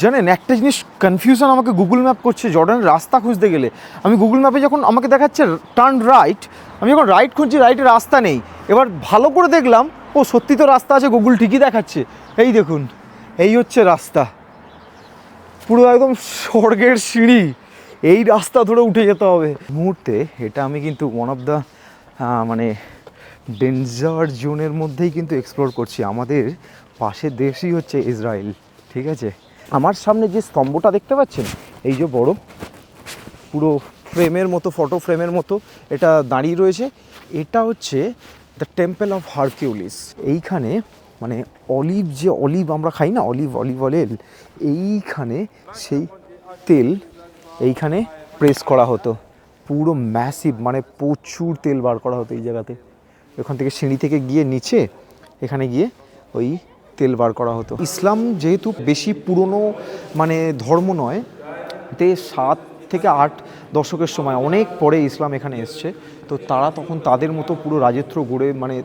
জানেন, একটা জিনিস কনফিউশন আমাকে গুগল ম্যাপ করছে জর্ডানের রাস্তা খুঁজতে গেলে। আমি গুগল ম্যাপে যখন আমাকে দেখাচ্ছে টার্ন রাইট আমি যখন রাইট খুঁজছি রাইটে রাস্তা নেই। এবার ভালো করে দেখলাম, ও সত্যি তো রাস্তা আছে গুগল ঠিকই দেখাচ্ছে। এই দেখুন, এই হচ্ছে রাস্তা। পুরো একদম স্বর্গের সিঁড়ি। এই রাস্তা ধরে উঠে যেতে হবে। মুহূর্তে এটা আমি কিন্তু ওয়ান অফ দ্য মানে ডেঞ্জার জোনের মধ্যেই কিন্তু এক্সপ্লোর করছি। আমাদের পাশের দেশই হচ্ছে ইসরায়েল ঠিক আছে? আমার সামনে যে স্তম্ভটা দেখতে পাচ্ছেন, এই যে বড়, পুরো ফ্রেমের মতো ফটো ফ্রেমের মতো এটা দাঁড়িয়ে রয়েছে। এটা হচ্ছে দ্য টেম্পল অফ হারকিউলিস এইখানে মানে অলিভ যে অলিভ আমরা খাই না অলিভ অলিভ অয়েল এইখানে সেই তেল, এইখানে প্রেস করা হতো। পুরো ম্যাসিভ মানে প্রচুর তেল বার করা হতো এই জায়গাতে। ওখান থেকে সিঁড়ি থেকে গিয়ে নিচে, এখানে গিয়ে ওই তেল বার করা হতো। ইসলাম যেহেতু বেশি পুরনো মানে ধর্ম নয়, তে সাত থেকে আট দশকের সময়, অনেক পরে ইসলাম এখানে এসছে। তো তারা তখন তাদের মতো পুরো রাজত্ব গড়ে মানে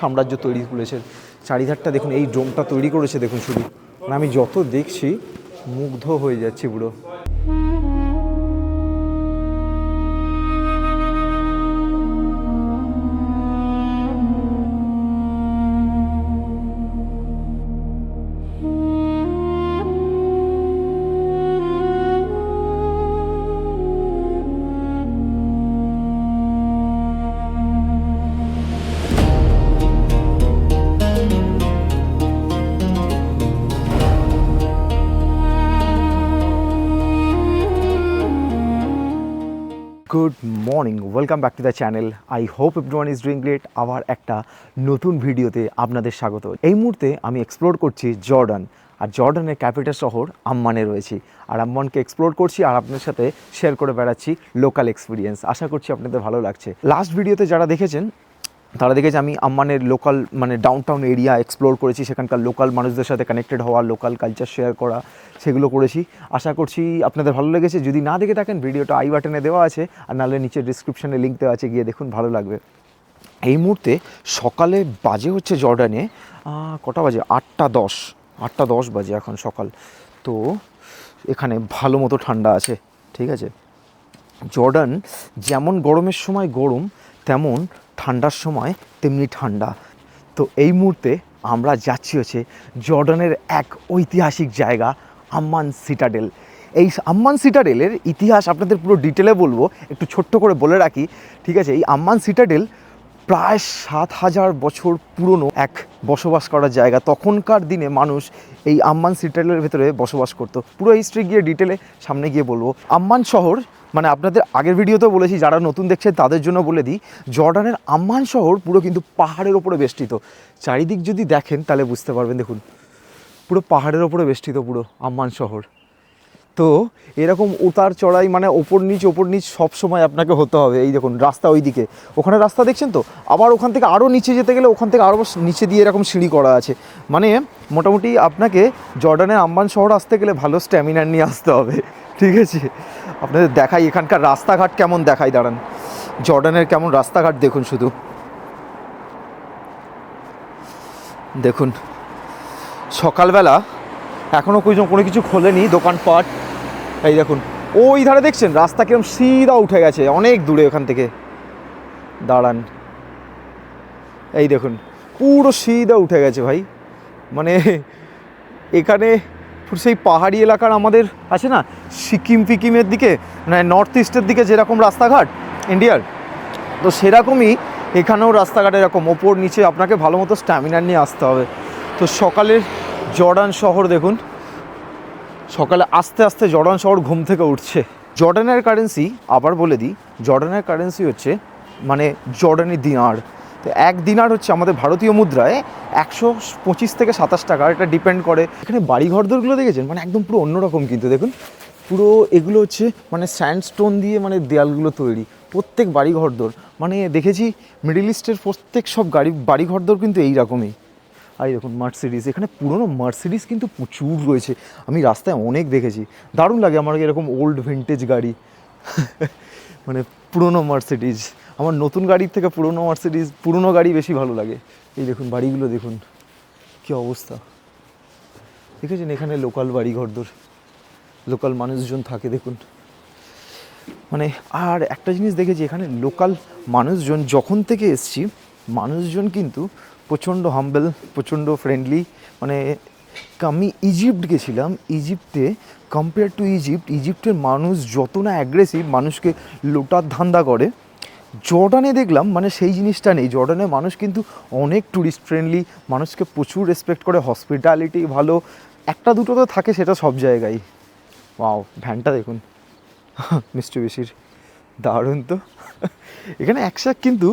সাম্রাজ্য তৈরি করেছে। চারিধারটা দেখুন, এই ডোমটা তৈরি করেছে, দেখুন শুধু। মানে আমি যত দেখছি, মুগ্ধ হয়ে যাচ্ছি পুরো। Good morning, welcome back to the channel. I hope everyone is doing great আবার একটা নতুন ভিডিওতে আপনাদের স্বাগত। এই মুহূর্তে আমি এক্সপ্লোর করছি জর্ডান। আর জর্ডানের ক্যাপিটাল শহর আম্মানে রয়েছি। আর আম্মানকে এক্সপ্লোর করছি আর আপনার সাথে শেয়ার করে বেড়াচ্ছি লোকাল এক্সপিরিয়েন্স আশা করছি আপনাদের ভালো লাগছে। লাস্ট ভিডিওতে যারা দেখেছেন তারা দেখেছে আমি আম্মানের লোকাল মানে ডাউনটাউন এরিয়া এক্সপ্লোর করেছি, সেখানকার লোকাল মানুষদের সাথে কানেক্টেড হওয়া লোকাল কালচার শেয়ার করা, সেগুলো করেছি। আশা করছি আপনাদের ভালো লেগেছে। যদি না দেখে থাকেন, ভিডিওটা আই বাটনে দেওয়া আছে, আর নাহলে নিচে ডিসক্রিপশনে লিঙ্ক দেওয়া আছে, গিয়ে দেখুন, ভালো লাগবে। এই মুহূর্তে সকালে বাজে হচ্ছে জর্ডানে কটা বাজে? আটটা দশ আটটা দশ বাজে এখন সকাল। তো এখানে ভালো মতো ঠান্ডা আছে, ঠিক আছে? জর্ডান যেমন গরমের সময় গরম তেমন ঠান্ডার সময় তেমনি ঠান্ডা। তো এই মুহূর্তে আমরা যাচ্ছি হচ্ছে জর্ডানের এক ঐতিহাসিক জায়গা, আম্মান সিটাডেল। এই আম্মান সিটাডেলের ইতিহাস আপনাদের পুরো ডিটেলে বলব, একটু ছোট্ট করে বলে রাখি। ঠিক আছে, এই আম্মান সিটাডেল প্রায় সাত হাজার বছর পুরনো এক বসবাস করার জায়গা। তখনকার দিনে মানুষ এই আম্মান সিটাডেলের ভেতরে বসবাস করতো। পুরো হিস্ট্রি গিয়ে ডিটেলে সামনে গিয়ে বলব। আম্মান শহর মানে আপনাদের আগের ভিডিওতেও বলেছি, যারা নতুন দেখছে তাদের জন্য বলে দিই, জর্ডানের আম্মান শহর পুরো কিন্তু পাহাড়ের ওপরে বেষ্টিত। চারিদিক যদি দেখেন তাহলে বুঝতে পারবেন, দেখুন, পুরো পাহাড়ের ওপরে বেষ্টিত পুরো আম্মান শহর। তো এরকম উতার চড়াই মানে ওপর নিচ ওপর নিচ সব সময় আপনাকে হতে হবে। এই দেখুন, রাস্তা ওইদিকে। ওখানে রাস্তা দেখছেন তো? আবার ওখান থেকে আরও নিচে যেতে গেলে ওখান থেকে আরও নিচে দিয়ে এরকম সিঁড়ি করা আছে। মানে মোটামুটি আপনাকে জর্ডানের আম্বান শহর আসতে গেলে ভালো স্ট্যামিনার নিয়ে আসতে হবে। ঠিক আছে। আপনাদের দেখাই এখানকার রাস্তাঘাট কেমন দেখাই, দাঁড়ান। জর্ডানের কেমন রাস্তাঘাট দেখুন শুধু। দেখুন, সকালবেলা এখনও কোনো কিছু খোলেনি দোকানপাট। এই দেখুন, ওই ধারে দেখছেন, রাস্তা কিরম সিধা উঠে গেছে, অনেক দূরে ওখান থেকে। দাঁড়ান, এই দেখুন, পুরো সিধা উঠে গেছে ভাই। মানে এখানে সেই পাহাড়ি এলাকার আমাদের আছে না, সিকিম ফিকিমের দিকে মানে নর্থ ইস্টের দিকে যেরকম রাস্তাঘাট ইন্ডিয়ার তো সেরকমই এখানেও রাস্তাঘাট এরকম। ওপর নিচে আপনাকে ভালো মতো স্ট্যামিনার নিয়ে আসতে হবে। তো সকালের জর্ডান শহর দেখুন, সকালে আস্তে আস্তে জর্ডান শহর ঘুম থেকে উঠছে। জর্ডানের কারেন্সি আবার বলে দিই, জর্ডানের কারেন্সি হচ্ছে মানে জর্ডানি দিনার। তো এক দিনার হচ্ছে আমাদের ভারতীয় মুদ্রায় একশো পঁচিশ থেকে সাতাশ টাকা এটা ডিপেন্ড করে। এখানে বাড়ি ঘরদরগুলো দেখেছেন? মানে একদম পুরো অন্যরকম কিন্তু। দেখুন, পুরো এগুলো হচ্ছে মানে স্যান্ডস্টোন দিয়ে মানে দেয়ালগুলো তৈরি। প্রত্যেক বাড়ি ঘরদর মানে দেখেছি মিডিল ইস্টের প্রত্যেক সব গাড়ি বাড়ি ঘরদর কিন্তু এই রকমই। আর দেখুন মার্সিডিস এখানে পুরনো মার্সিডিস কিন্তু প্রচুর রয়েছে। আমি রাস্তায় অনেক দেখেছি। দারুণ লাগে আমার এরকম ওল্ড ভিন্টেজ গাড়ি। মানে পুরনো মার্সিডিজ আমার নতুন গাড়ির থেকে পুরনো মার্সিডিজ পুরনো গাড়ি বেশি ভালো লাগে। এই দেখুন, বাড়িগুলো দেখুন, কী অবস্থা। দেখেছেন এখানে লোকাল বাড়ি ঘরদোর লোকাল মানুষজন থাকে, দেখুন। মানে আর একটা জিনিস দেখেছি, এখানে লোকাল মানুষজন, যখন থেকে এসছি, মানুষজন কিন্তু প্রচণ্ড হাম্বেল প্রচণ্ড ফ্রেন্ডলি মানে আমি ইজিপ্ট গেছিলাম ইজিপ্টে কম্পেয়ার টু ইজিপ্ট ইজিপ্টের মানুষ যত না অ্যাগ্রেসিভ মানুষকে লোটার ধান্দা করে। জর্ডানে দেখলাম মানে সেই জিনিসটা নেই। জর্ডানে মানুষ কিন্তু অনেক ট্যুরিস্ট ফ্রেন্ডলি মানুষকে প্রচুর রেসপেক্ট করে হসপিটালিটি ভালো। একটা দুটো তো থাকে, সেটা সব জায়গায়। ওয়াও ভ্যানটা দেখুন। মিষ্টি বেশির দারুণ তো। এখানে একশাক কিন্তু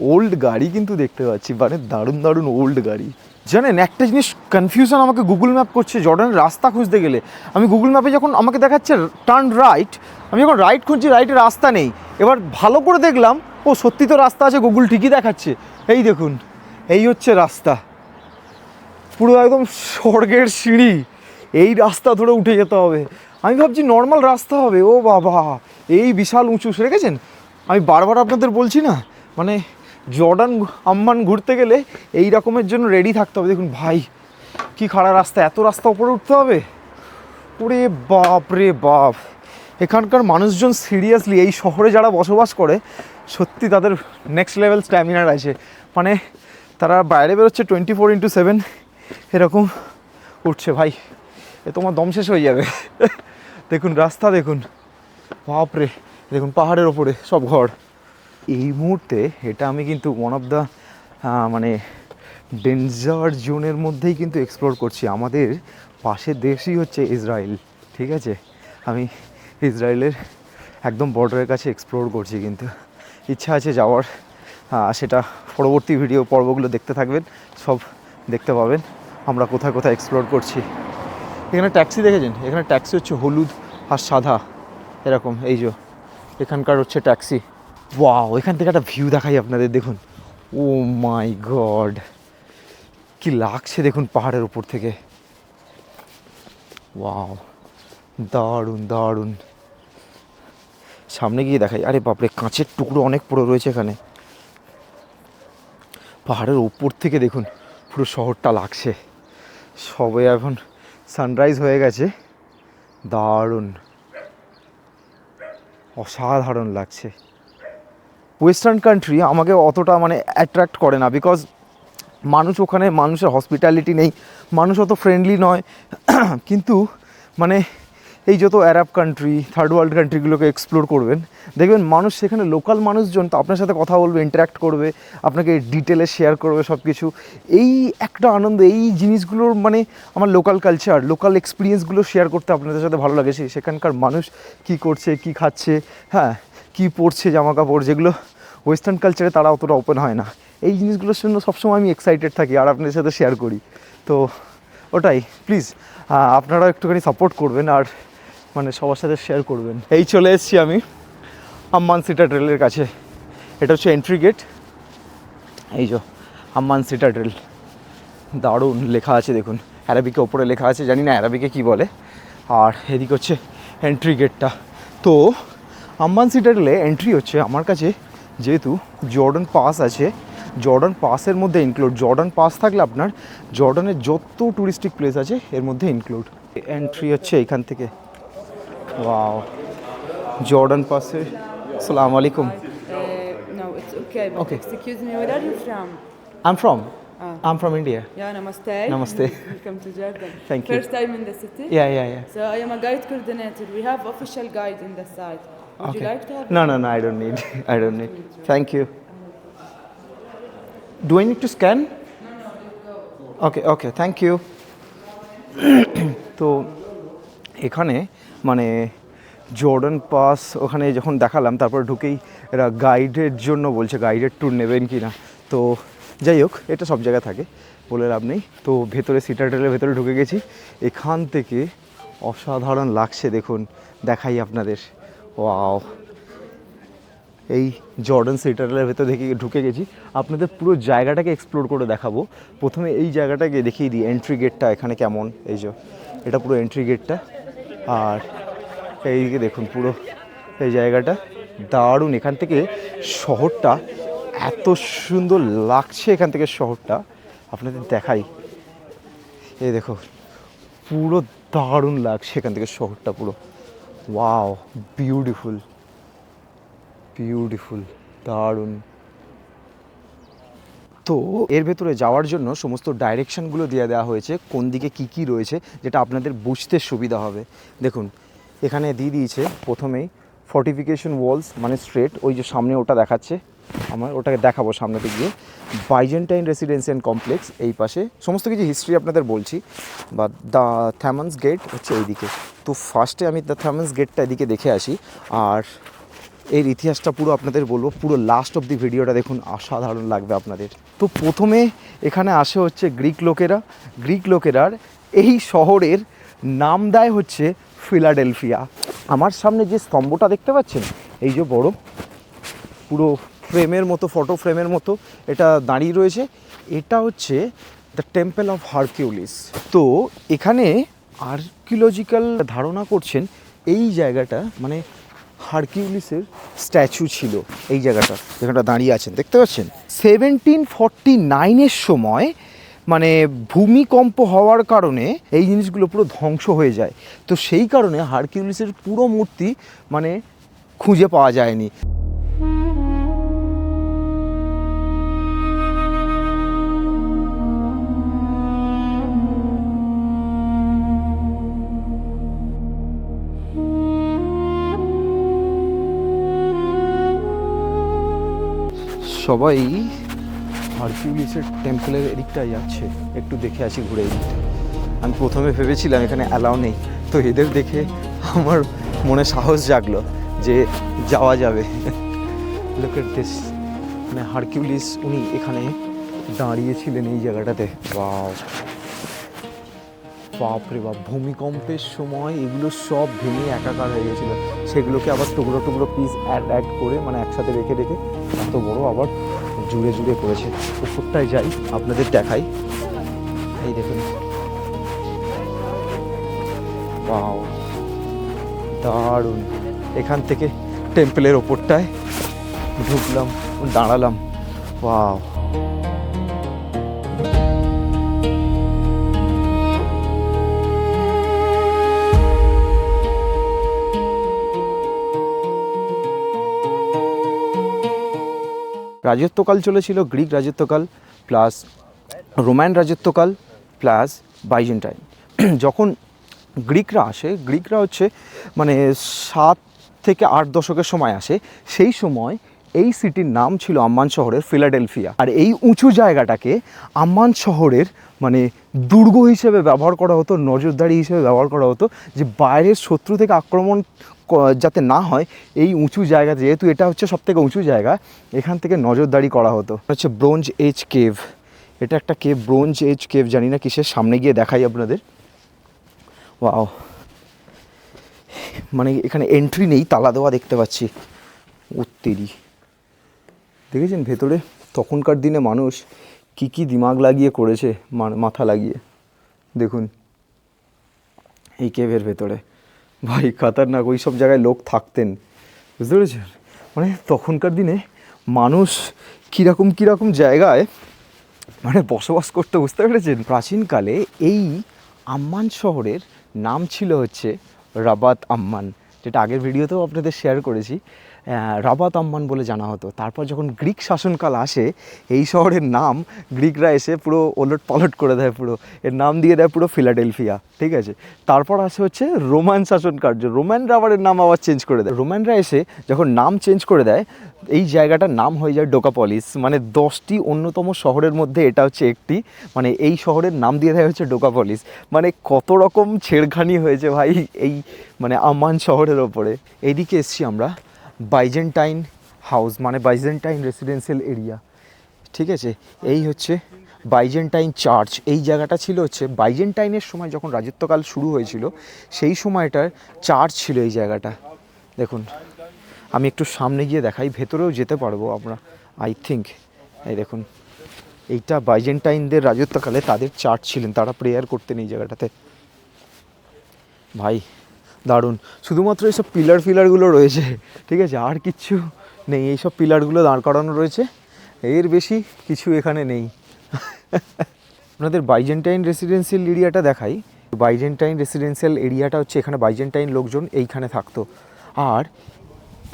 ওল্ড গাড়ি কিন্তু দেখতে পাচ্ছি মানে দারুণ দারুণ ওল্ড গাড়ি। জানেন, একটা জিনিস কনফিউশন আমাকে গুগল ম্যাপ করছে, জর্ডানের রাস্তা খুঁজতে গেলে। আমি গুগল ম্যাপে যখন আমাকে দেখাচ্ছে টার্ন রাইট আমি যখন রাইট খুঁজছি রাইটে রাস্তা নেই। এবার ভালো করে দেখলাম, ও সত্যি তো রাস্তা আছে গুগল ঠিকই দেখাচ্ছে। এই দেখুন, এই হচ্ছে রাস্তা। পুরো একদম স্বর্গের সিঁড়ি। এই রাস্তা ধরে উঠে যেতে হবে। আমি ভাবছি নর্মাল রাস্তা হবে, ও বাবা। এই বিশাল উঁচু, সেরে গেছেন? আমি বারবার আপনাদের বলছি না মানে জর্ডান আম্মান ঘুরতে গেলে এই রকমের জন্য রেডি থাকতে হবে। দেখুন ভাই, কি খাড়া রাস্তা, এত রাস্তা উপরে উঠতে হবে? ওরে বাপ রে বাপ। এখানকার মানুষজন সিরিয়াসলি এই শহরে যারা বসবাস করে, সত্যি তাদের নেক্সট লেভেল স্ট্যামিনার আছে। মানে তারা বাইরে বেরোচ্ছে টোয়েন্টি ফোর ইন্টু সেভেন এরকম উঠছে ভাই। এ তোমার দম শেষ হয়ে যাবে। দেখুন, রাস্তা দেখুন। বাপরে দেখুন পাহাড়ের ওপরে সব ঘর। এই মুহূর্তে এটা আমি কিন্তু ওয়ান অফ দ্য মানে ডেঞ্জার জোনের মধ্যেই কিন্তু এক্সপ্লোর করছি। আমাদের পাশের দেশই হচ্ছে ইসরায়েল, ঠিক আছে? আমি ইসরায়েলের একদম বর্ডারের কাছে এক্সপ্লোর করছি কিন্তু। ইচ্ছা আছে যাওয়ার সেটা পরবর্তী ভিডিও পর্বগুলো দেখতে থাকবেন, সব দেখতে পাবেন। আমরা কোথায় কোথায় এক্সপ্লোর করছি। এখানে ট্যাক্সি দেখেছেন? এখানে ট্যাক্সি হচ্ছে হলুদ আর সাদা, এরকম, এই যে। এখানকার হচ্ছে ট্যাক্সি ওয়াও এখান থেকে একটা ভিউ দেখাই আপনাদের, দেখুন। ও মাই গড কি লাগছে দেখুন পাহাড়ের উপর থেকে। ওয়াও দারুণ দারুণ। সামনে গিয়ে দেখাই, আরে বাপরে, কাঁচের টুকরো অনেক পড়ে রয়েছে এখানে। পাহাড়ের ওপর থেকে দেখুন, পুরো শহরটা লাগছে। সবে এখন সানরাইজ হয়ে গেছে। দারুণ। অসাধারণ লাগছে। ওয়েস্টার্ন কান্ট্রি আমাকে অতটা মানে অ্যাট্রাক্ট করে না বিকজ মানুষ ওখানে, মানুষের হসপিটালিটি নেই, মানুষ অত ফ্রেন্ডলি নয়। কিন্তু মানে এই যত অ্যারাব কান্ট্রি থার্ড ওয়ার্ল্ড কান্ট্রিগুলোকে এক্সপ্লোর করবেন, দেখবেন মানুষ সেখানে লোকাল মানুষজন তো আপনার সাথে কথা বলবে ইন্টারাক্ট করবে, আপনাকে ডিটেলে শেয়ার করবে সব কিছু এই একটা আনন্দ, এই জিনিসগুলোর মানে আমার লোকাল কালচার লোকাল এক্সপিরিয়েন্সগুলো শেয়ার করতে আপনাদের সাথে ভালো লাগে। সেখানকার মানুষ কি করছে, কি খাচ্ছে হ্যাঁ কি পরছে জামা কাপড় যেগুলো ওয়েস্টার্ন কালচারে তারা অতটা ওপেন হয় না। এই জিনিসগুলোর জন্য সবসময় আমি এক্সাইটেড থাকি আর আপনাদের সাথে শেয়ার করি। তো ওটাই প্লিজ আপনারাও একটুখানি সাপোর্ট করবেন আর মানে সবার সাথে শেয়ার করবেন। এই চলে এসেছি আমি আম্মান সিটাড্রেলের কাছে। এটা হচ্ছে এন্ট্রি গেট এই যে আম্মান সিটাড্রেল দারুণ লেখা আছে, দেখুন। অ্যারাবিকে ওপরে লেখা আছে, জানি না অ্যারাবিকে কী বলে। আর এদিকে হচ্ছে এন্ট্রি গেটটা তো আম্বান সিটাডেলে এন্ট্রি হচ্ছে আমার কাছে যেহেতু জর্ডান পাস আছে জর্ডান পাসের মধ্যে ইনক্লুড জর্ডান পাস থাকলে আপনার জর্ডানের যত টুরিস্টিক প্লেস আছে এর মধ্যে ইনক্লুড এন্ট্রি হচ্ছে এইখান থেকে ওয়াও জর্ডান পাসে আসসালামু আলাইকুম Uh, okay. Excuse me, where are you from? I'm from Ah. I'm from India Yeah, namaste. Namaste. Welcome to Jordan. Thank you. First time in the city? Yeah yeah yeah So I am a guide coordinator. We have official guide in the site. Would okay. you like to have No, no, no, I don't need. I don't need. Thank you. Do I need to scan? No, no, Okay, okay, thank you. তো এখানে মানে Jordan pass ওখানে যখন দেখালাম তারপর ঢুকেই এরা গাইডের জন্য বলছে গাইডের ট্যুর নেবেন কি না তো যাই হোক এটা সব জায়গায় থাকে বলে লাভ নেই তো ভেতরে সিটাটেলের ভেতরে ঢুকে গেছি এখান থেকে অসাধারণ লাগছে দেখুন দেখাই আপনাদের ওয়াও এই জর্ডান সিটারের ভেতর দেখে ঢুকে গেছি। আপনাদের পুরো জায়গাটাকে এক্সপ্লোর করে দেখাবো। প্রথমে এই জায়গাটাকে দেখিয়ে দিই এন্ট্রি গেটটা এখানে কেমন? এই যে, এটা পুরো এন্ট্রি গেটটা আর এইদিকে দেখুন পুরো এই জায়গাটা। দারুণ, এখান থেকে শহরটা এত সুন্দর লাগছে এখান থেকে শহরটা। আপনাদের দেখাই। এই দেখো, পুরো দারুণ লাগছে এখান থেকে শহরটা পুরো। ওয়াও বিউটিফুল বিউটিফুল দারুণ. তো এর ভেতরে যাওয়ার জন্য সমস্ত ডাইরেকশানগুলো দিয়ে দেওয়া হয়েছে, কোন দিকে কি কি রয়েছে, যেটা আপনাদের বুঝতে সুবিধা হবে। দেখুন, এখানে দিয়ে দিয়েছে প্রথমেই ফর্টিফিকেশন ওয়ালস মানে স্ট্রেট ওই যে সামনে ওটা দেখাচ্ছে। আমার, ওটাকে দেখাবো সামনেতে গিয়ে বাইজেন্টাইন রেসিডেন্সিয়াল কমপ্লেক্স এই পাশে। সমস্ত কিছু হিস্ট্রি আপনাদের বলছি বা দ্য থ্যামান্স গেট হচ্ছে এইদিকে। তো ফার্স্টে আমি দ্য থ্যামান্স গেটটা এদিকে দেখে আসি। আর এর ইতিহাসটা পুরো আপনাদের বলব, পুরো লাস্ট অব দি ভিডিওটা দেখুন, অসাধারণ লাগবে আপনাদের। তো প্রথমে এখানে আসে হচ্ছে গ্রিক লোকেরা। গ্রিক লোকেরার এই শহরের নাম দেয় হচ্ছে ফিলাডেলফিয়া আমার সামনে যে স্তম্ভটা দেখতে পাচ্ছেন, এই যে বড়, পুরো ফ্রেমের মতো ফটো ফ্রেমের মতো এটা দাঁড়িয়ে রয়েছে। এটা হচ্ছে দ্য টেম্পল অফ হারকিউলিস তো এখানে আর্কিওলজিক্যাল ধারণা করছেন এই জায়গাটা মানে হারকিউলিসের স্ট্যাচু ছিল এই জায়গাটা, যেখানটা দাঁড়িয়ে আছেন, দেখতে পাচ্ছেন? সেভেন্টিন ফর্টি নাইনের সময় মানে ভূমিকম্প হওয়ার কারণে এই জিনিসগুলো পুরো ধ্বংস হয়ে যায়। তো সেই কারণে হারকিউলিসের পুরো মূর্তি মানে খুঁজে পাওয়া যায়নি। সবাই হারকিউলিসের টেম্পলের এদিকটাই যাচ্ছে একটু দেখে আসি, ঘুরে আমি প্রথমে ভেবেছিলাম এখানে অ্যালাউ নেই। তো এদের দেখে আমার মনে সাহস জাগলো যে যাওয়া যাবে। লোকের দেশ মানে হারকিউলিস, উনি এখানে দাঁড়িয়েছিলেন এই জায়গাটাতে। বাও বাপরে বাপ, ভূমিকম্পের সময় এগুলো সব ভেঙে একাকার হয়ে গেছিল। সেগুলোকে আবার টুকরো টুকরো পিস অ্যাড অ্যাড করে মানে একসাথে রেখে রেখে এত বড় আবার জুড়ে জুড়ে করেছে। উপরটায় যাই, আপনাদের দেখাই। এই দেখুন। বাও দারুণ। এখান থেকে টেম্পলের ওপরটায় ঢুকলাম, দাঁড়ালাম। ওয়াও। রাজত্বকাল চলেছিল, গ্রিক রাজত্বকাল প্লাস রোমান রাজত্বকাল প্লাস বাইজেন্টাইন। যখন গ্রিকরা আসে, গ্রিকরা হচ্ছে মানে সাত থেকে আট দশকের সময় আসে, সেই সময় এই সিটির নাম ছিল আম্মান শহরের ফিলাডেলফিয়া। আর এই উঁচু জায়গাটাকে আম্মান শহরের মানে দুর্গ হিসেবে ব্যবহার করা হতো, নজরদারি হিসেবে ব্যবহার করা হতো, যে বাইরের শত্রু থেকে আক্রমণ যাতে না হয়, এই উঁচু জায়গা যেহেতু এটা হচ্ছে সব থেকে উঁচু জায়গা, এখান থেকে নজরদারি করা হতো। হচ্ছে ব্রোঞ্জ এজ কেভ এটা একটা কেভ ব্রোঞ্জ এজ কেভ জানি না কিসের, সামনে গিয়ে দেখাই আপনাদের। ওয়াও মানে এখানে এন্ট্রি নেই, তালা দেওয়া দেখতে পাচ্ছি। উত্তেরি। দেখেছেন ভেতরে? তখনকার দিনে মানুষ কি কি দিমাগ লাগিয়ে করেছে মাথা লাগিয়ে। দেখুন। এই কেভের ভেতরে। ভাই, খাতারনাক, ওই সব জায়গায় লোক থাকতেন। বুঝতে পেরেছেন? মানে তখনকার দিনে মানুষ কীরকম কীরকম জায়গায় মানে বসবাস করতে, বুঝতে পেরেছেন? প্রাচীনকালে এই আম্মান শহরের নাম ছিল হচ্ছে রাবাত আম্মান। যেটা আগের ভিডিওতেও আপনাদের শেয়ার করেছি। রাবাত আম্মান বলে জানা হতো। তারপর যখন গ্রিক শাসনকাল আসে, এই শহরের নাম গ্রিকরা এসে পুরো ওলট পালট করে দেয় পুরো। এর নাম দিয়ে দেয় পুরো ফিলাডেলফিয়া, ঠিক আছে? তারপর আসে হচ্ছে রোমান শাসন কার্য। রোমানরা আবার এর নাম আবার চেঞ্জ করে দেয়। রোমানরা এসে যখন নাম চেঞ্জ করে দেয়, এই জায়গাটার নাম হয়ে যায় ডোকাপলিস। মানে দশটি অন্যতম শহরের মধ্যে এটা হচ্ছে একটি। মানে এই শহরের নাম দিয়ে দেয় হচ্ছে ডোকাপলিস। মানে কত রকম ছেড়খানি হয়েছে ভাই এই মানে আম্মান শহরের ওপরে। এইদিকে এসছি আমরা। বাইজেন্টাইন হাউস মানে বাইজেন্টাইন রেসিডেন্সিয়াল এরিয়া। ঠিক আছে? এই হচ্ছে বাইজেন্টাইন চার্চ। এই জায়গাটা ছিল হচ্ছে বাইজেন্টাইনের সময় যখন রাজত্বকাল শুরু হয়েছিল, সেই সময়টার চার্চ ছিল এই জায়গাটা। দেখুন, আমি একটু সামনে গিয়ে দেখাই, ভেতরেও যেতে পারব আমরা আই থিঙ্ক এই দেখুন, এইটা বাইজেন্টাইনদের রাজত্বকালে তাদের চার্চ ছিলেন, তারা প্রেয়ার করতেন এই জায়গাটাতে। ভাই দারুণ। শুধুমাত্র এইসব পিলার ফিলারগুলো রয়েছে, ঠিক আছে? আর কিচ্ছু নেই, এইসব পিলারগুলো দাঁড় করানো রয়েছে। এর বেশি কিছু এখানে নেই। আপনাদের বাইজেন্টাইন রেসিডেন্সিয়াল এরিয়াটা দেখাই। বাইজেন্টাইন রেসিডেন্সিয়াল এরিয়াটা হচ্ছে এখানে বাইজেন্টাইন লোকজন এইখানে থাকতো। আর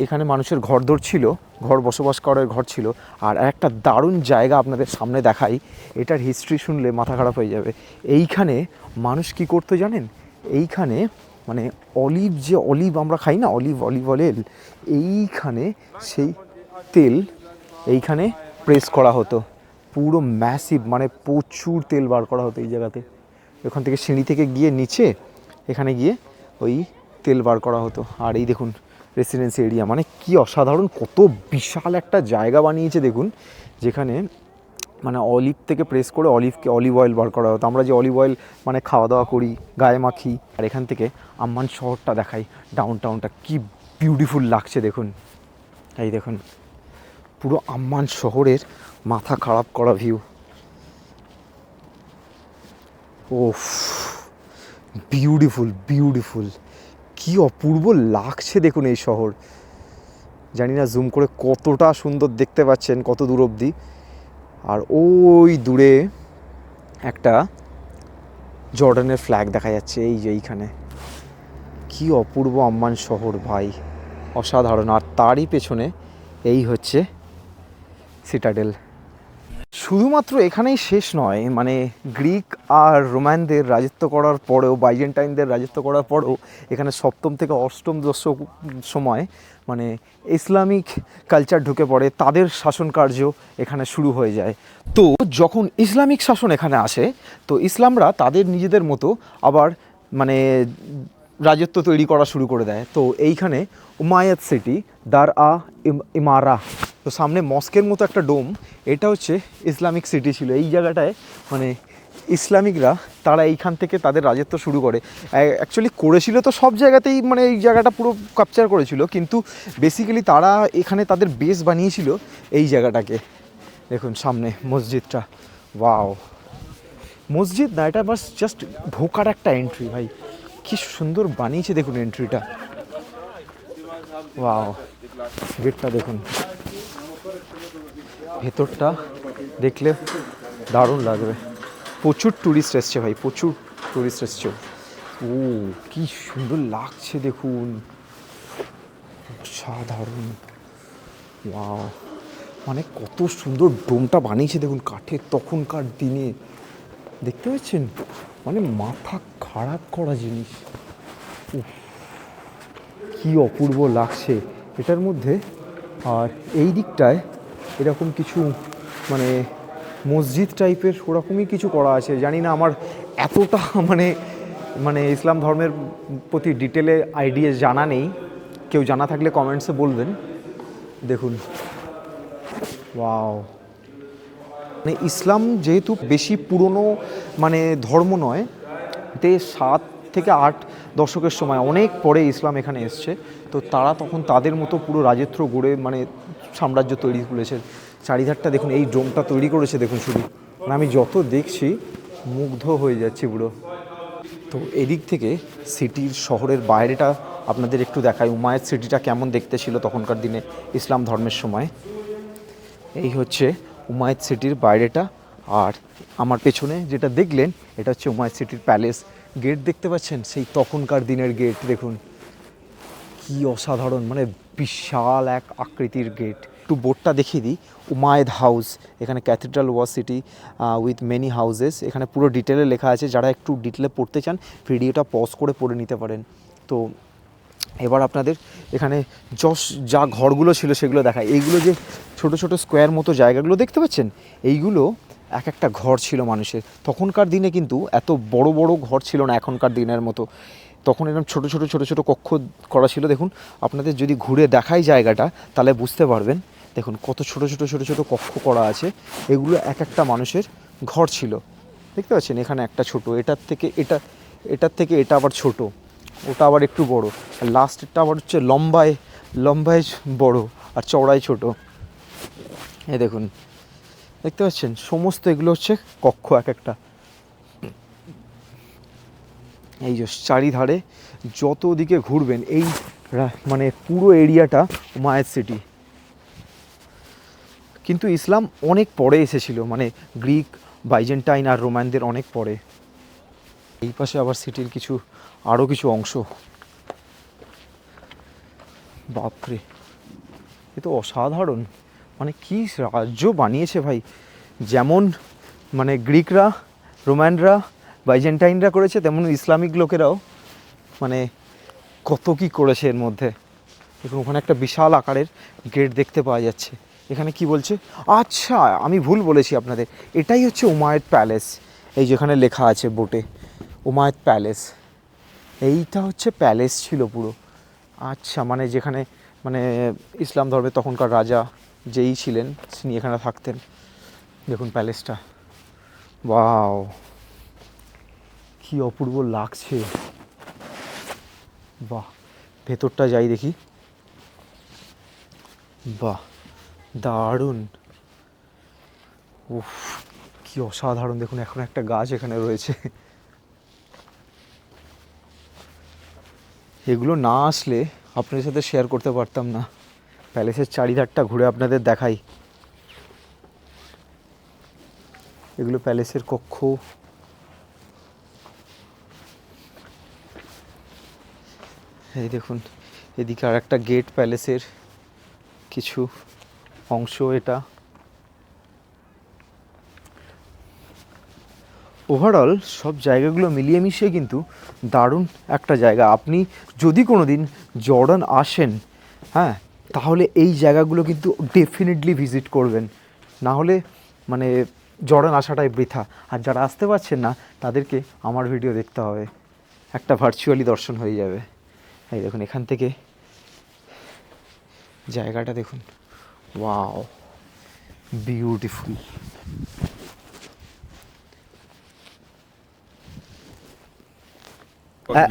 এখানে মানুষের ঘরদোর ছিল, ঘর বসবাস করার ঘর ছিল। আর একটা দারুণ জায়গা আপনাদের সামনে দেখাই, এটার হিস্ট্রি শুনলে মাথা খারাপ হয়ে যাবে। এইখানে মানুষ কি করতো জানেন? এইখানে মানে অলিভ যে অলিভ আমরা খাই না, অলিভ অলিভ অয়েল, এইখানে সেই তেল এইখানে প্রেস করা হতো। পুরো ম্যাসিভ মানে প্রচুর তেল বার করা হতো এই জায়গাতে। ওখান থেকে সিঁড়ি থেকে গিয়ে নিচে এখানে গিয়ে ওই তেল বার করা হতো। আর এই দেখুন রেসিডেন্সি এরিয়া মানে কি অসাধারণ, কত বিশাল একটা জায়গা বানিয়েছে দেখুন, যেখানে মানে অলিভ থেকে প্রেস করে অলিভকে অলিভ অয়েল বার করা হতো। আমরা যে অলিভ অয়েল মানে খাওয়া দাওয়া করি, গায়ে মাখি, আর এখান থেকে আম্মান শহরটা দেখাই ডাউন টাউনটা কী বিউটিফুল লাগছে দেখুন। এই দেখুন, পুরো আম্মান শহরের মাথা খারাপ করা ভিউ ওফ বিউটিফুল বিউটিফুল কি অপূর্ব লাগছে দেখুন এই শহর। জানি না জুম করে কতটা সুন্দর দেখতে পাচ্ছেন, কত দূর অবধি। আর ওই দূরে একটা জর্ডানের ফ্ল্যাগ দেখা যাচ্ছে, এই যে এইখানে। কি অপূর্ব আম্মান শহর ভাই, অসাধারণ। আর তারই পেছনে এই হচ্ছে সিটাডেল শুধুমাত্র এখানেই শেষ নয় মানে গ্রিক আর রোমানদের রাজত্ব করার পরেও, বাইজেন্টাইনদের রাজত্ব করার পরেও, এখানে সপ্তম থেকে অষ্টম দশক সময় মানে ইসলামিক কালচার ঢুকে পড়ে, তাদের শাসন কার্য এখানে শুরু হয়ে যায়। তো যখন ইসলামিক শাসন এখানে আসে, তো ইসলামরা তাদের নিজেদের মতো আবার মানে রাজত্ব তৈরি করা শুরু করে দেয়। তো এইখানে উমায়াত সিটি, দার আ ইম- ইমারা। তো সামনে মস্কের মতো একটা ডোম, এটা হচ্ছে ইসলামিক সিটি ছিল। এই জায়গাটায় মানে ইসলামিকরা, তারা এইখান থেকে তাদের রাজত্ব শুরু করে। অ্যাকচুয়ালি করেছিল তো সব জায়গাতেই মানে এই জায়গাটা পুরো ক্যাপচার করেছিল, কিন্তু বেসিক্যালি তারা এখানে তাদের বেস বানিয়েছিল এই জায়গাটাকে। দেখুন সামনে মসজিদটা। ওয়াও মসজিদ না, এটা বাস জাস্ট ঢোকার একটা এন্ট্রি ভাই। কি সুন্দর বানিয়েছে দেখুন এন্ট্রিটা ওয়াও গেটটা দেখুন। ভেতরটা দেখলে দারুণ লাগবে। প্রচুর ট্যুরিস্ট এসছে ভাই, প্রচুর ট্যুরিস্ট এসছে। ও, কি সুন্দর লাগছে দেখুন। সাধারণ মানে কত সুন্দর ডোমটা বানিয়েছে দেখুন কাঠের তখনকার দিনে। দেখতে পাচ্ছেন? মানে মাথা খারাপ করা জিনিস। কি অপূর্ব লাগছে। এটার মধ্যে আর এই দিকটায় এরকম কিছু মানে মসজিদ টাইপের ওরকমই কিছু করা আছে। জানি না আমার এতটা মানে মানে ইসলাম ধর্মের প্রতি ডিটেলে আইডিয়া জানা নেই। কেউ জানা থাকলে কমেন্টসে বলবেন। দেখুন। ওয়াও। মানে ইসলাম যেহেতু বেশি পুরনো মানে ধর্ম নয়, তে সাত থেকে আট দশকের সময়, অনেক পরে ইসলাম এখানে এসছে। তো তারা তখন তাদের মতো পুরো রাজত্ব গড়ে মানে সাম্রাজ্য তৈরি করেছে। চারিধারটা দেখুন, এই ডোমটা তৈরি করেছে, দেখুন শুধু। মানে আমি যত দেখছি, মুগ্ধ হয়ে যাচ্ছি পুরো। তো এদিক থেকে সিটির শহরের বাইরেটা আপনাদের একটু দেখাই। উমায়ের সিটিটা কেমন দেখতে ছিল তখনকার দিনে ইসলাম ধর্মের সময়? এই হচ্ছে উমায়দ সিটির বাইরেটা। আর আমার পেছনে যেটা দেখলেন, এটা হচ্ছে উমায়দ সিটির প্যালেস। গেট দেখতে পাচ্ছেন? সেই তখনকার দিনের গেট দেখুন। কি অসাধারণ মানে বিশাল এক আকৃতির গেট একটু বোর্ডটা দেখিয়ে দিই। উমায়দ হাউস এখানে cathedral or city with many houses এখানে পুরো ডিটেলে লেখা আছে, যারা একটু ডিটেলে পড়তে চান ভিডিওটা পজ করে পড়ে নিতে পারেন। তো, এবার আপনাদের এখানে যশ, যা ঘরগুলো ছিল সেগুলো দেখায় এইগুলো যে ছোট ছোট স্কোয়ার মতো জায়গাগুলো, দেখতে পাচ্ছেন? এইগুলো এক একটা ঘর ছিল মানুষের। তখনকার দিনে কিন্তু এত বড় বড় ঘর ছিল না এখনকার দিনের মতো। তখন এরকম ছোট ছোট ছোট ছোট কক্ষ করা ছিল। দেখুন, আপনাদের যদি ঘুরে দেখাই জায়গাটা, তাহলে বুঝতে পারবেন, দেখুন কত ছোট ছোট ছোট ছোট কক্ষ করা আছে। এগুলো এক একটা মানুষের ঘর ছিল। দেখতে পাচ্ছেন, এখানে একটা ছোট, এটার থেকে এটা, এটার থেকে এটা আবার ছোট, ওটা আবার একটু বড়। আর লাস্টেরটা আবার হচ্ছে লম্বায় লম্বায় বড় আর চওড়ায় ছোট। এ দেখুন দেখতে পাচ্ছেন? সমস্ত এগুলো হচ্ছে কক্ষ এক একটা। এই যে চারিধারে যত দিকে ঘুরবেন, এই মানে পুরো এরিয়াটা মায়ের সিটি কিন্তু ইসলাম অনেক পরে এসেছিল মানে গ্রিক, বাইজেন্টাইন আর রোমানদের অনেক পরে। এই পাশে আবার সিটির কিছু আরও কিছু অংশ। বাপরে! এ তো অসাধারণ। মানে কি রাজ্য বানিয়েছে ভাই? যেমন মানে গ্রিকরা রোম্যানরা বাইজেন্টাইনরা করেছে, তেমন ইসলামিক লোকেরাও মানে কত কি করেছে এর মধ্যে। দেখুন, ওখানে একটা বিশাল আকারের গেট দেখতে পাওয়া যাচ্ছে। এখানে কি বলছে? আচ্ছা আমি ভুল বলেছি আপনাদের। এটাই হচ্ছে উমায়ত প্যালেস এই যেখানে লেখা আছে বোটে উমায়ত প্যালেস এইটা হচ্ছে প্যালেস ছিল পুরো। আচ্ছা মানে যেখানে মানে ইসলাম ধর্মের তখনকার রাজা যেই ছিলেন, তিনি এখানে থাকতেন। দেখুন প্যালেসটা। বাও কি অপূর্ব লাগছে। বাহ! ভেতরটা যাই দেখি। বাহ! দারুণ! উফ! কি অসাধারণ! দেখুন, এখন একটা গাছ এখানে রয়েছে। এগুলো না আসলে আপনাদের সাথে শেয়ার করতে পারতাম না। প্যালেসের চারিধারটা ঘুরে আপনাদের দেখাই। এগুলো প্যালেসের কক্ষ। এই দেখুন, এদিকে আর একটা গেট প্যালেসের কিছু অংশ এটা। ওভারঅল সব জায়গাগুলো মিলিয়ে মিশিয়ে কিন্তু দারুণ একটা জায়গা। আপনি যদি কোনো দিন জর্ডান আসেন হ্যাঁ তাহলে এই জায়গাগুলো কিন্তু ডেফিনেটলি ভিজিট করবেন। না হলে মানে জর্ডান আসাটাই বৃথা। আর যারা আসতে পারছেন না, তাদেরকে আমার ভিডিও দেখতে হবে। একটা ভার্চুয়ালি দর্শন হয়ে যাবে। এই দেখুন, এখান থেকে জায়গাটা দেখুন। Wow beautiful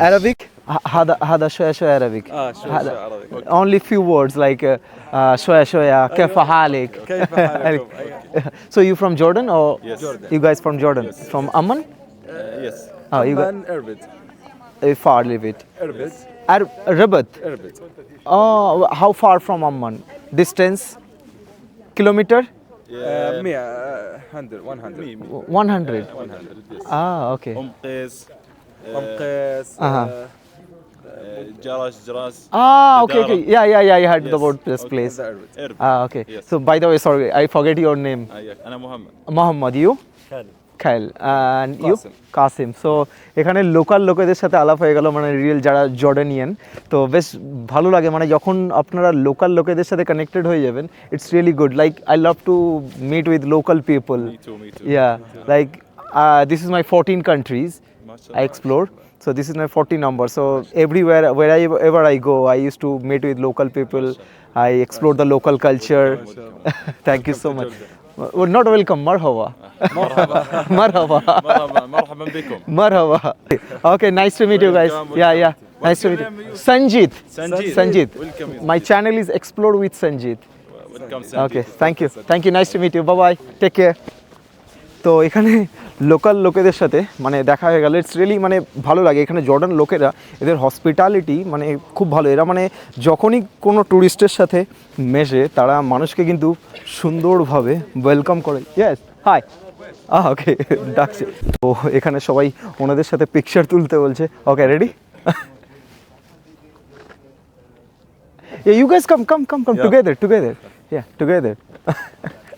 Arabic? هذا هذا شوية شوية Arabic اه شوي هذا- شوي عربي أوكي. only few words like uh, uh, شوية شوية كيف حالك كيف حالكم؟ أيوة. so you from Jordan or Yes. Jordan. you guys from Jordan Yes. from Amman Uh, yes Oh, you got- Amman Erbit uh, far a little bit Erbit Ar- Rabat Erbit oh how far from Amman distance kilometer uh, 100 uh, 100 100 100 100 yes ah okay ام قيس أم قيس Jalas, Jalas. Ah, okay, okay. Yeah, yeah, yeah. I heard yes. the WordPress okay, place. Arabic. Ah, okay. Yes. So, by the way, sorry, I forget your name. Ah, yeah. I'm Muhammad. Muhammad, you? Khalid. Khalid and you Qasim so এখানে local লোকেদের সাথে আলাপ হয়ে গেল মানে real যারা Jordanian তো বেশ ভালো লাগে মানে যখন আপনারা লোকাল লোকেদের সাথে কানেক্টেড হয়ে যাবেন it's really good like I love to meet with local people yeah like this is my fourteen countries I explore So this is my 40 number. So everywhere, wherever I go, I used to meet with local people. I explore the local culture. Thank you so much. Well, not welcome, marhaba. marhaba. marhaba. Marhaba. Marhaba. Okay, nice to meet you guys. Yeah, yeah. Nice to meet you. Sanjit. Sanjit. Sanjit. My channel is Explore with Sanjit. Welcome, Sanjit. Okay, thank you. Thank you. Nice to meet you. Bye bye. Take care. তো এখানে local লোকেদের সাথে মানে দেখা হয়ে গেল। It's really মানে ভালো লাগে। এখানে জর্ডান লোকেরা এদের হসপিটালিটি মানে খুব ভালো। এরা মানে যখনই কোনো ট্যুরিস্টের সাথে মেশে তারা মানুষকে কিন্তু সুন্দরভাবে ওয়েলকাম করে। ইয়েস হাই আহ ওকে ডাকছে। তো এখানে সবাই ওনাদের সাথে পিকচার তুলতে বলছে। Okay ready Yeah, you guys come, come, come, come. Together, together. Yeah, together.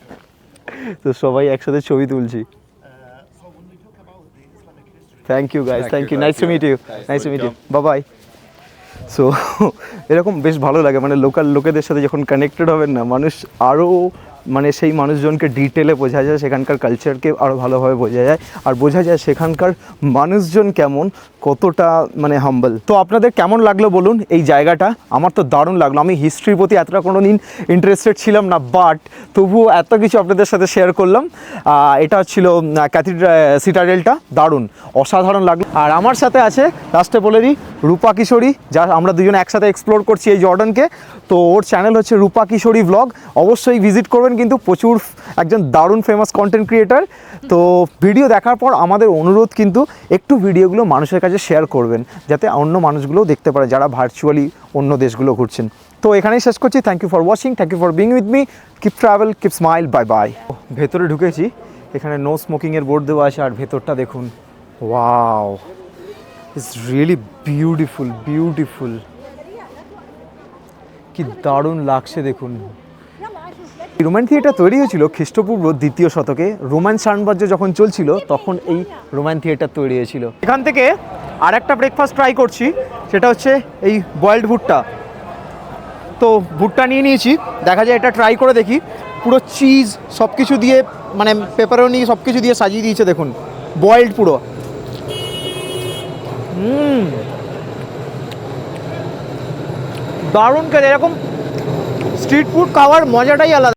তো সবাই একসাথে ছবি তুলছি। Thank you guys thank you nice to meet you nice to meet you bye bye so এরকম বেশ ভালো লাগে মানে লোকাল লোকেদের সাথে যখন কানেক্টেড হবেন না মানুষ আরও মানে সেই মানুষজনকে ডিটেলে বোঝা যায়, সেখানকার কালচারকে আরও ভালোভাবে বোঝা যায়। আর বোঝা যায় সেখানকার মানুষজন কেমন, কতটা মানে হাম্বল তো আপনাদের কেমন লাগল বলুন এই জায়গাটা? আমার তো দারুণ লাগল। আমি হিস্ট্রির প্রতি এতটা কোনো দিন ইন্টারেস্টেড ছিলাম না বাট তবুও এত কিছু আপনাদের সাথে শেয়ার করলাম। এটা ছিল ক্যাথিড্রা সিটাডেলটা দারুণ। অসাধারণ লাগল। আর আমার সাথে আছে লাস্টে বলে দিই, রূপা কিশোরী, যা আমরা দুজনে একসাথে এক্সপ্লোর করছি এই জর্ডানকে। তো ওর চ্যানেল হচ্ছে রূপা কিশোরী ব্লগ অবশ্যই ভিজিট করবেন, কিন্তু প্রচুর একজন দারুণ ফেমাস কন্টেন্ট ক্রিয়েটার তো ভিডিও দেখার পর আমাদের অনুরোধ কিন্তু একটু ভিডিওগুলো মানুষের কাছে শেয়ার করবেন, যাতে অন্য মানুষগুলোও দেখতে পারে যারা ভার্চুয়ালি অন্য দেশগুলো ঘুরছেন। তো এখানেই শেষ করছি। Thank you for watching thank you for being with me keep travel keep smile bye bye ভেতরে ঢুকেছি, এখানে নো স্মোকিংয়ের বোর্ড দেওয়া আছে, আর ভেতরটা দেখুন। Wow it's really beautiful beautiful কি দারুণ লাগছে দেখুন। রোমান থিয়েটার তৈরি হয়েছিল খ্রিস্টপূর্ব দ্বিতীয় শতকে। রোমান সাম্রাজ্য যখন চলছিল, তখন এই রোমান থিয়েটার তৈরি হয়েছিল। এখান থেকে আর একটা ব্রেকফাস্ট ট্রাই করছি, সেটা হচ্ছে এই বয়েলড ভুট্টা। তো ভুট্টা নিয়ে নিয়েছি, দেখা যায় এটা ট্রাই করে দেখি। পুরো চিজ সব কিছু দিয়ে মানে পেপারও নিয়ে সব কিছু দিয়ে সাজিয়ে দিয়েছে দেখুন। বয়েলড পুরো। হুম। দারুণ খেতে এরকম স্ট্রিট ফুড খাওয়ার মজাটাই আলাদা।